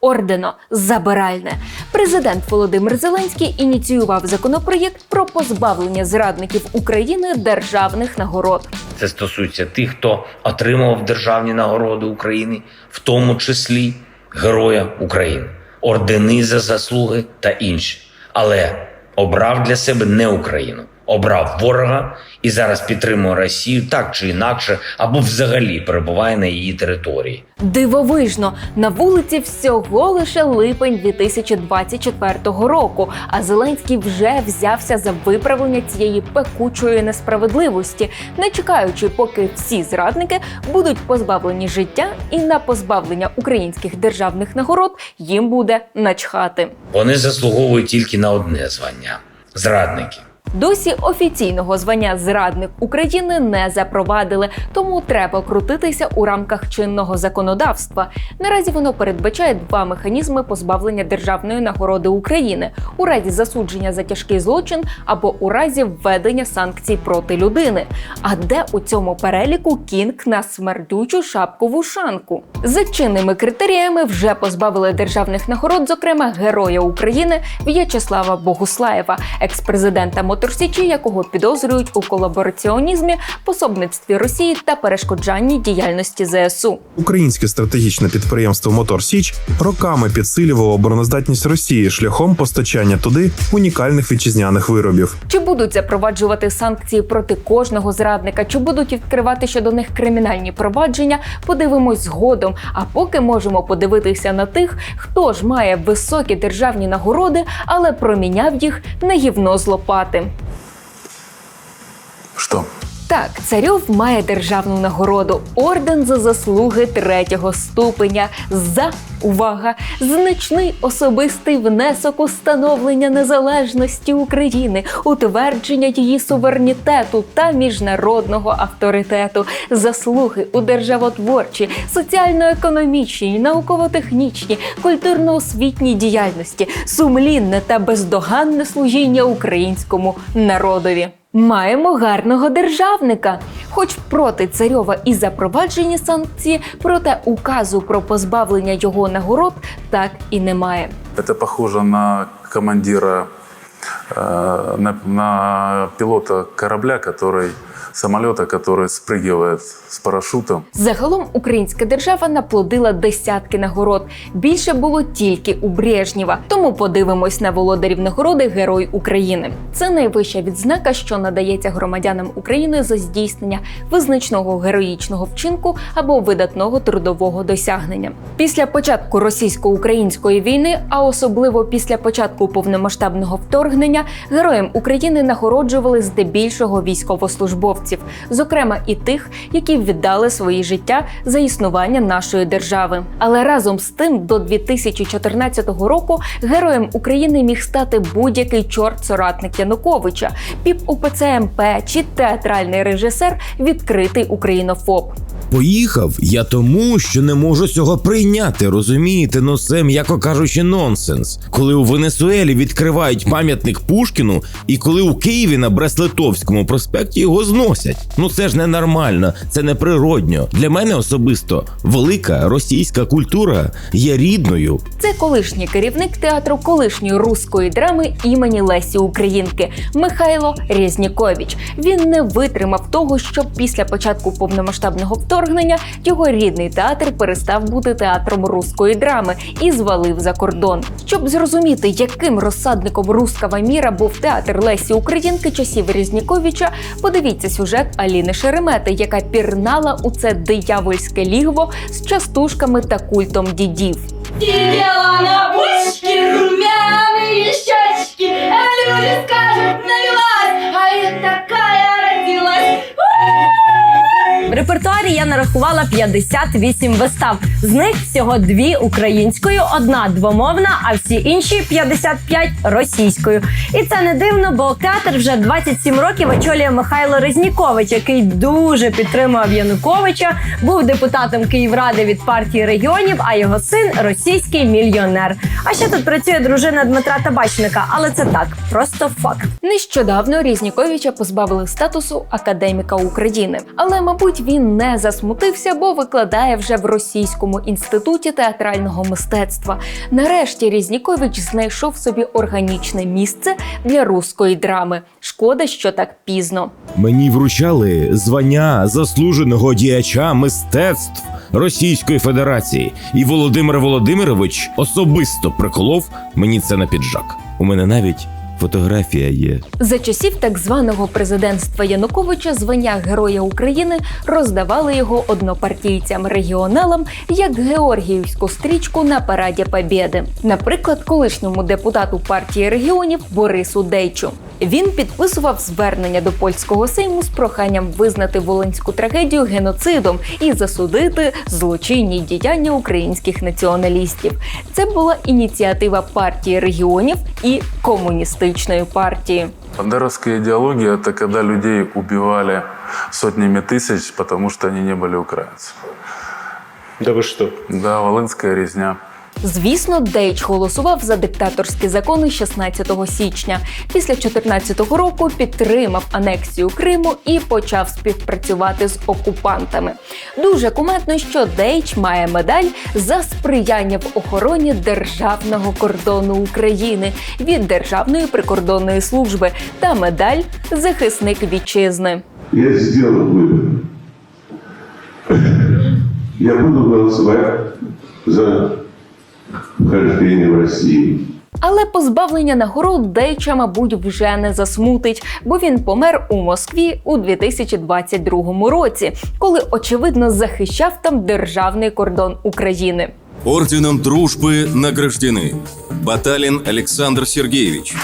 Ордено забиральне. Президент Володимир Зеленський ініціював законопроєкт про позбавлення зрадників України державних нагород. Це стосується тих, хто отримував державні нагороди України, в тому числі Героя України, ордени за заслуги та інші. Але обрав для себе не Україну, обрав ворога і зараз підтримує Росію так чи інакше, або взагалі перебуває на її території. Дивовижно, на вулиці всього лише липень 2024 року. А Зеленський вже взявся за виправлення цієї пекучої несправедливості, не чекаючи, поки всі зрадники будуть позбавлені життя, і на позбавлення українських державних нагород їм буде начхати. Вони заслуговують тільки на одне звання зрадники. Досі офіційного звання зрадник України не запровадили, тому треба крутитися у рамках чинного законодавства. Наразі воно передбачає два механізми позбавлення державної нагороди України у разі засудження за тяжкий злочин або у разі введення санкцій проти людини. А де у цьому переліку кінг на смердючу шапкову шанку? За чинними критеріями вже позбавили державних нагород, зокрема Героя України В'ячеслава Богуслаєва, екс-президента Моторсічі, якого підозрюють у колабораціонізмі, пособництві Росії та перешкоджанні діяльності ЗСУ. Українське стратегічне підприємство Мотор Січ роками підсилювало обороноздатність Росії шляхом постачання туди унікальних вітчизняних виробів. Чи будуть запроваджувати санкції проти кожного зрадника, чи будуть відкривати щодо них кримінальні провадження? Подивимось згодом. А поки можемо подивитися на тих, хто ж має високі державні нагороди, але проміняв їх на гівно з лопати. Что? Так, царьов має державну нагороду орден за заслуги третього ступеня за увага, значний особистий внесок у становлення незалежності України, утвердження її суверенітету та міжнародного авторитету, заслуги у державотворчій, соціально-економічній, науково-технічній, культурно-освітній діяльності, сумлінне та бездоганне служіння українському народові. Маємо гарного державника. Хоч проти царьова і запроваджені санкції, проте указу про позбавлення його нагород так і немає. Это похоже на командира, э, на, на пилота корабля, который самолета, который спрыгивает с парашютом. Загалом українська держава наплодила десятки нагород. Більше було тільки у Брежнєва. Тому подивимось на володарів нагороди Герой України. Це найвища відзнака, що надається громадянам України за здійснення визначного героїчного вчинку або видатного трудового досягнення. Після початку російсько-української війни, а особливо після початку повномасштабного вторгнення, героям України нагороджували здебільшого військовослужбовців, зокрема і тих, які віддали свої життя за існування нашої держави. Але разом з тим, до 2014 року героєм України міг стати будь-який чорт-соратник Януковича, піп УПЦ МП чи театральний режисер, відкритий українофоб. Поїхав я тому, що не можу цього прийняти. Розумієте, ну це, м'яко кажучи, нонсенс. Коли у Венесуелі відкривають пам'ятник Пушкіну, і коли у Києві на Брест-Литовському проспекті його зносять. Ну це ж ненормально, це неприродньо. Для мене особисто велика російська культура є рідною. Це колишній керівник театру колишньої руської драми імені Лесі Українки Михайло Рєзнікович. Він не витримав того, що після початку повномасштабного вторгнення його рідний театр перестав бути театром руської драми і звалив за кордон. Щоб зрозуміти, яким розсадником руского міра був театр Лесі Українки часів Різніковича, подивіться сюжет Аліни Шеремети, яка пірнала у це диявольське лігво з частушками та культом дідів. Сидела на бочке румяные щечки А люди скажут навелась А я такая родилась репертуарі я нарахувала 58 вистав. З них всього дві українською, одна двомовна, а всі інші 55 російською. І це не дивно, бо театр вже 27 років очолює Михайло Резнікович, який дуже підтримував Януковича, був депутатом Київради від партії регіонів, а його син російський мільйонер. А ще тут працює дружина Дмитра Табачника, але це так, просто факт. Нещодавно Різніковича позбавили статусу академіка України, але, мабуть, він не засмутився, бо викладає вже в російському інституті театрального мистецтва. Нарешті Різнікович знайшов собі органічне місце для руської драми. Шкода, що так пізно. Мені вручали звання заслуженого діяча мистецтв Російської Федерації, і Володимир Володимирович особисто приколов мені це на піджак. У мене навіть фотографія є. За часів так званого президентства Януковича звання Героя України роздавали його однопартійцям регіоналам як Георгіївську стрічку на параді Побєди. Наприклад, колишньому депутату партії регіонів Борису Дейчу. Він підписував звернення до польського сейму з проханням визнати волинську трагедію геноцидом і засудити злочинні діяння українських націоналістів. Це була ініціатива партії регіонів і комуністичної партії. Бандеровская идеология – это когда людей убивали сотнями тысяч, потому что они не были украинцами. Да вы что? Да, волынская резня. Звісно, Дейч голосував за диктаторські закони 16 січня. Після 14 року підтримав анексію Криму і почав співпрацювати з окупантами. Дуже кумедно, що Дейч має медаль за сприяння в охороні державного кордону України від Державної прикордонної служби та медаль Захисник вітчизни. Я сделал выбор. Я буду голосовать за вхождение в Россию. Але позбавлення нагород Дейча, мабуть, вже не засмутить, бо він помер у Москві у 2022 році, коли очевидно захищав там державний кордон України. Орденом дружбы награждены Баталин Александр Сергеевич.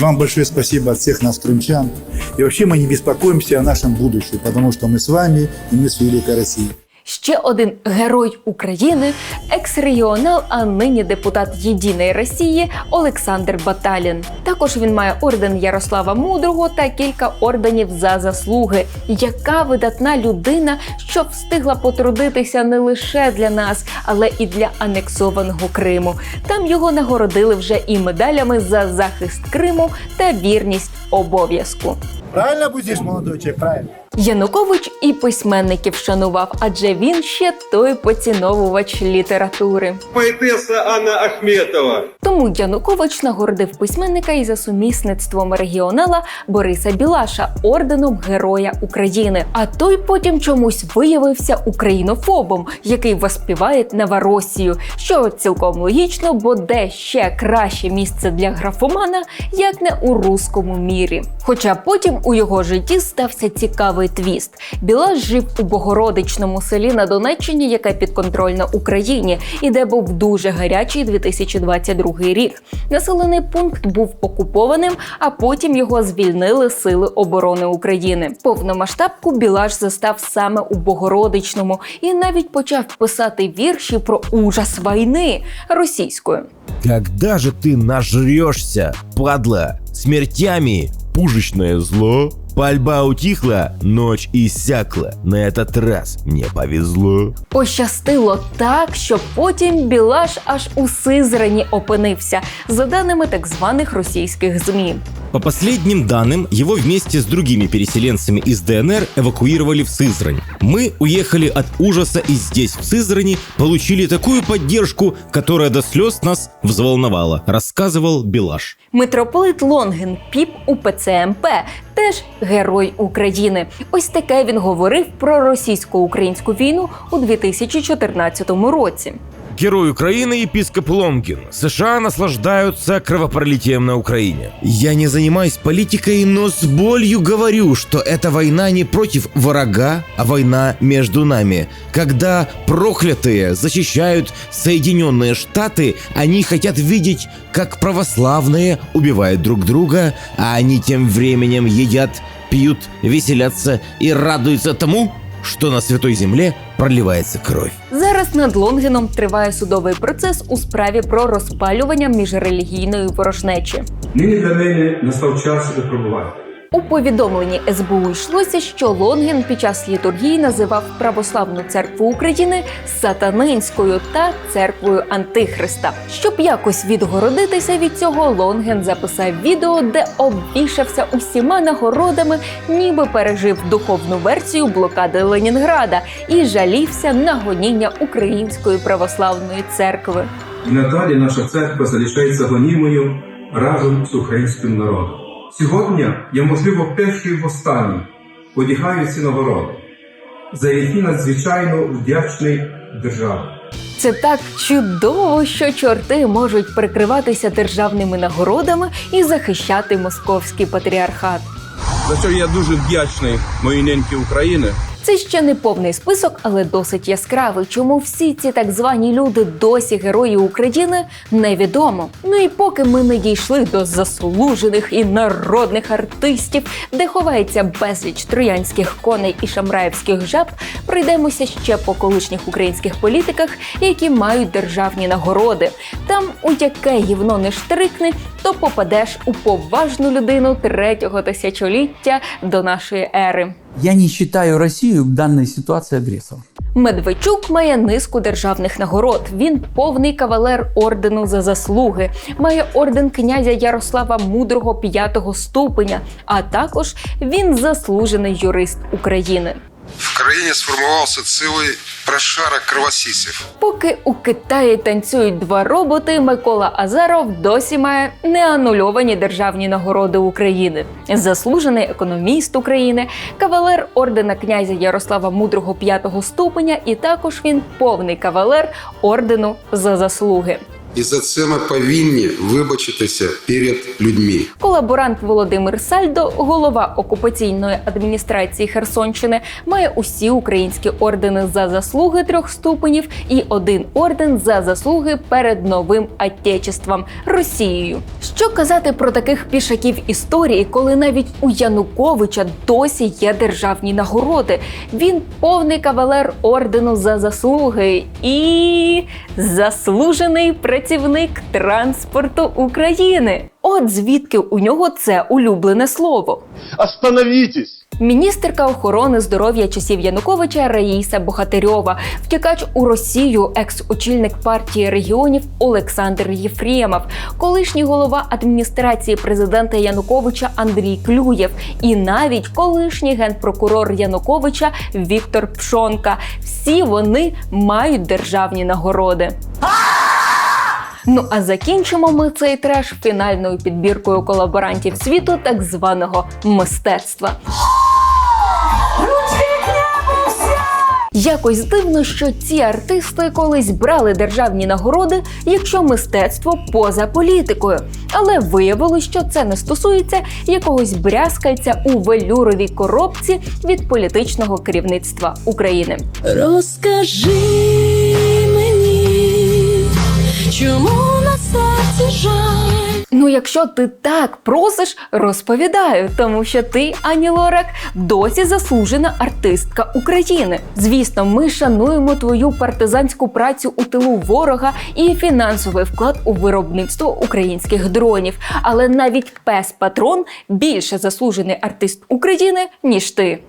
Вам большое спасибо от всех нас, крымчан. И вообще мы не беспокоимся о нашем будущем, потому что мы с вами и мы с Великой Россией. Ще один герой України, екс-регіонал, а нині депутат Єдиної Росії Олександр Баталін. Також він має орден Ярослава Мудрого та кілька орденів за заслуги. Яка видатна людина, що встигла потрудитися не лише для нас, але і для анексованого Криму. Там його нагородили вже і медалями за захист Криму та вірність обов'язку. Правильно будешь, молодой человек, правильно? Янукович і письменників шанував, адже він ще той поціновувач літератури. Поэтесса Анна Ахметова. Тому Янукович нагородив письменника і за сумісництвом регіонала Бориса Білаша орденом Героя України. А той потім чомусь виявився українофобом, який воспіває Новоросію, що цілком логічно, бо де ще краще місце для графомана, як не у руському мірі. Хоча потім у його житті стався цікавий твіст. Білаш жив у Богородичному селі на Донеччині, яке підконтрольна Україні, і де був дуже гарячий 2022 рік. Населений пункт був окупованим, а потім його звільнили Сили оборони України. Повномасштабку Білаш застав саме у Богородичному і навіть почав писати вірші про ужас війни російською. Когда же ты нажрешься, падла, смертями пушечное зло? Пальба утихла, ночь иссякла. На этот раз мне повезло. Пощастило так, що потім Білаш аж у Сизрані опинився, за даними так званих російських змі. По последним данным, его вместе с другими переселенцами из ДНР эвакуировали в Сызрань. Мы уехали от ужаса и здесь, в Сызрани, получили такую поддержку, которая до слез нас взволновала, рассказывал Белаш. Митрополит Лонгін Піп УПЦ МП теж герой України. Ось таке він говорив про російсько-українську війну у 2014 році. Герой Украины епископ Ломкин. США наслаждаются кровопролитием на Украине. Я не занимаюсь политикой, но с болью говорю, что эта война не против врага, а война между нами. Когда проклятые защищают Соединенные Штаты, они хотят видеть, как православные убивают друг друга, а они тем временем едят, пьют, веселятся и радуются тому, что на Святой Земле проливается кровь. Зараз над Лонгеном триває судовий процес у справі про розпалювання міжрелігійної ворожнечі. Нині для неї настав час випробування. У повідомленні СБУ йшлося, що Лонгін під час літургії називав православну церкву України сатанинською та церквою Антихриста. Щоб якось відгородитися від цього, Лонген записав відео, де обвішався усіма нагородами, ніби пережив духовну версію блокади Ленінграда і жалівся на гоніння Української православної церкви. І надалі наша церква залишається гонімою разом з українським народом. Сьогодні я, можливо, перший в останній одягаю ці нагороди, за які надзвичайно вдячний державі. Це так чудово, що чорти можуть прикриватися державними нагородами і захищати московський патріархат. За що я дуже вдячний моїй неньки України. Це ще не повний список, але досить яскравий. Чому всі ці так звані люди досі герої України невідомо. Ну і поки ми не дійшли до заслужених і народних артистів, де ховається безліч троянських коней і шамраївських жаб, пройдемося ще по колишніх українських політиках, які мають державні нагороди. Там у яке гівно не штрикни, то попадеш у поважну людину третього тисячоліття до нашої ери. Я не считаю Росію в даній ситуації агресором. Медведчук має низку державних нагород. Він повний кавалер ордену за заслуги, має орден князя Ярослава Мудрого п'ятого ступеня, а також він заслужений юрист України. В країні сформувався цілий прошарок кровосісів. Поки у Китаї танцюють два роботи, Микола Азаров досі має неанульовані державні нагороди України. Заслужений економіст України, кавалер ордена князя Ярослава Мудрого п'ятого ступеня, і також він повний кавалер ордену за заслуги. І за це ми повинні вибачитися перед людьми. Колаборант Володимир Сальдо, голова окупаційної адміністрації Херсонщини, має усі українські ордени за заслуги трьох ступенів і один орден за заслуги перед новим Отечеством Росією. Що казати про таких пішаків історії, коли навіть у Януковича досі є державні нагороди? Він повний кавалер ордену за заслуги і заслужений працівник транспорту України. От звідки у нього це улюблене слово. Остановитесь! Міністерка охорони здоров'я часів Януковича Раїса Богатирьова, втікач у Росію, екс-очільник партії регіонів Олександр Єфремов, колишній голова адміністрації президента Януковича Андрій Клюєв, і навіть колишній генпрокурор Януковича Віктор Пшонка. Всі вони мають державні нагороди. Ну а закінчимо ми цей треш фінальною підбіркою колаборантів світу так званого мистецтва. Якось дивно, що ці артисти колись брали державні нагороди, якщо мистецтво поза політикою. Але виявилось, що це не стосується якогось брязкальця у велюровій коробці від політичного керівництва України. Розкажи чому на серці жаль? Ну, якщо ти так просиш, розповідаю, тому що ти, Ані Лорак, досі заслужена артистка України. Звісно, ми шануємо твою партизанську працю у тилу ворога і фінансовий вклад у виробництво українських дронів. Але навіть пес Патрон більше заслужений артист України, ніж ти.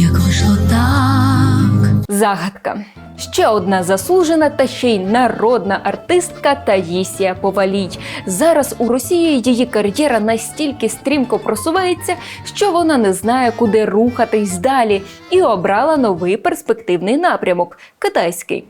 Як вийшло так? Загадка. Ще одна заслужена та ще й народна артистка Таїсія Повалій. Зараз у Росії її кар'єра настільки стрімко просувається, що вона не знає, куди рухатись далі, і обрала новий перспективний напрямок китайський.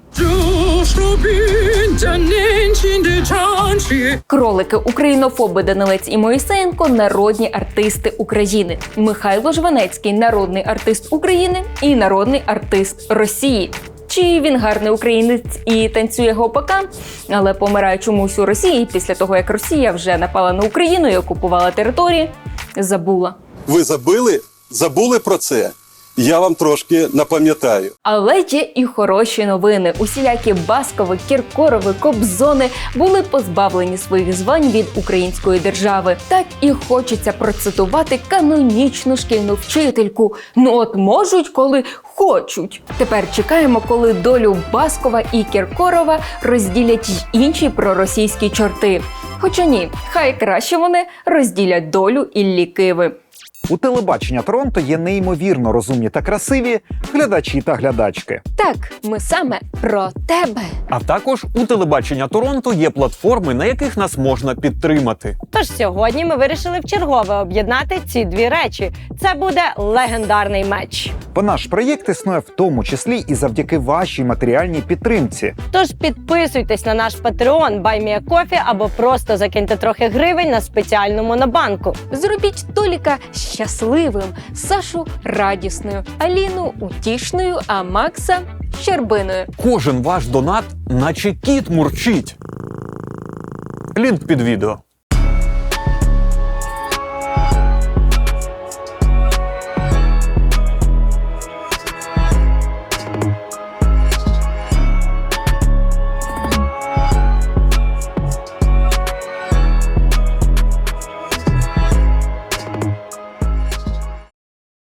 Кролики, українофоби Данилець і Моїсеєнко народні артисти України. Михайло Жванецький народний артист України і народний артист Росії. Чи він гарний українець і танцює гопака, але помирає чомусь у Росії після того, як Росія вже напала на Україну і окупувала території, забула. Ви забили? Забули про це? Я вам трошки напам'ятаю. Але є і хороші новини. Усілякі баскови, кіркорови, кобзони були позбавлені своїх звань від української держави. Так і хочеться процитувати канонічну шкільну вчительку. Ну от можуть, коли хочуть. Тепер чекаємо, коли долю Баскова і Кіркорова розділять інші проросійські чорти. Хоча ні, хай краще вони розділять долю Іллі Киви. У телебачення Торонто є неймовірно розумні та красиві глядачі та глядачки. Так, ми саме про тебе. А також у телебачення Торонто є платформи, на яких нас можна підтримати. Тож сьогодні ми вирішили вчергове об'єднати ці дві речі. Це буде легендарний меч. Бо наш проєкт існує в тому числі і завдяки вашій матеріальній підтримці. Тож підписуйтесь на наш Patreon, BuyMeACoffee або просто закиньте трохи гривень на спеціальну монобанку. Зробіть Толіка щасливим, Сашу радісною, Аліну утішною, а Макса щербиною. Кожен ваш донат, наче кіт мурчить. Лінк під відео.